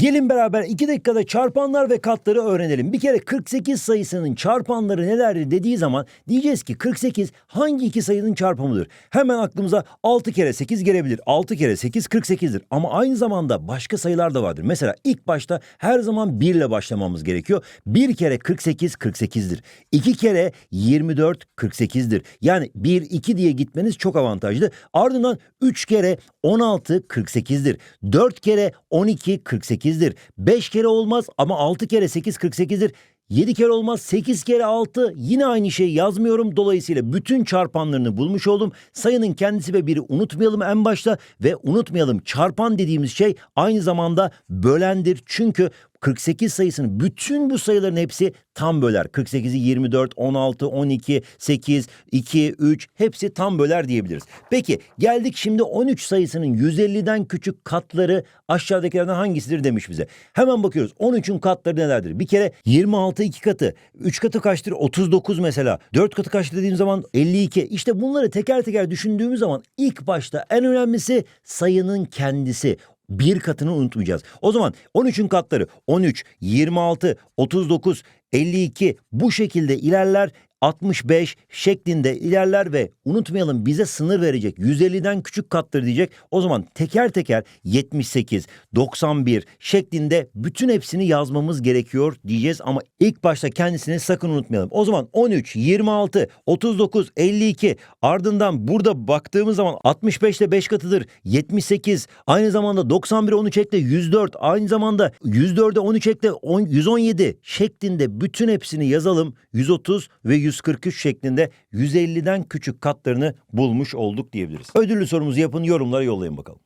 Gelin beraber 2 dakikada çarpanlar ve katları öğrenelim. Bir kere 48 sayısının çarpanları nelerdir dediği zaman diyeceğiz ki 48 hangi iki sayının çarpımıdır? Hemen aklımıza 6 kere 8 gelebilir. 6 kere 8 48'dir. Ama aynı zamanda başka sayılar da vardır. Mesela ilk başta her zaman 1 ile başlamamız gerekiyor. 1 kere 48 48'dir. 2 kere 24 48'dir. Yani 1 2 diye gitmeniz çok avantajlı. Ardından 3 kere 16 48'dir. 4 kere 12 48'dir. 5 kere olmaz ama 6 kere 8 48'dir. 7 kere olmaz 8 kere 6 yine aynı şeyi yazmıyorum. Dolayısıyla bütün çarpanlarını bulmuş oldum. Sayının kendisi ve biri unutmayalım en başta ve unutmayalım çarpan dediğimiz şey aynı zamanda bölendir. Çünkü 48 sayısının bütün bu sayıların hepsi tam böler. 48'i 24, 16, 12, 8, 2, 3 hepsi tam böler diyebiliriz. Peki geldik şimdi 13 sayısının 150'den küçük katları aşağıdakilerden hangisidir demiş bize. Hemen bakıyoruz 13'ün katları nelerdir? Bir kere 26 iki katı. 3 katı kaçtır? 39 mesela. 4 katı kaçtır dediğim zaman 52. İşte bunları teker teker düşündüğümüz zaman ilk başta en önemlisi sayının kendisi bir katını unutmayacağız. O zaman 13'ün katları 13, 26, 39, 52 bu şekilde ilerler. 65 şeklinde ilerler ve unutmayalım bize sınır verecek 150'den küçük kattır diyecek. O zaman teker teker 78, 91 şeklinde bütün hepsini yazmamız gerekiyor diyeceğiz ama ilk başta kendisini sakın unutmayalım. O zaman 13, 26, 39, 52 ardından burada baktığımız zaman 65 ile 5 katıdır 78 aynı zamanda 91 13 ekle 104 aynı zamanda 104'e 13 ekle 10, 117 şeklinde bütün hepsini yazalım 130 ve 143 şeklinde 150'den küçük katlarını bulmuş olduk diyebiliriz. Ödüllü sorumuzu yapın yorumlara yollayın bakalım.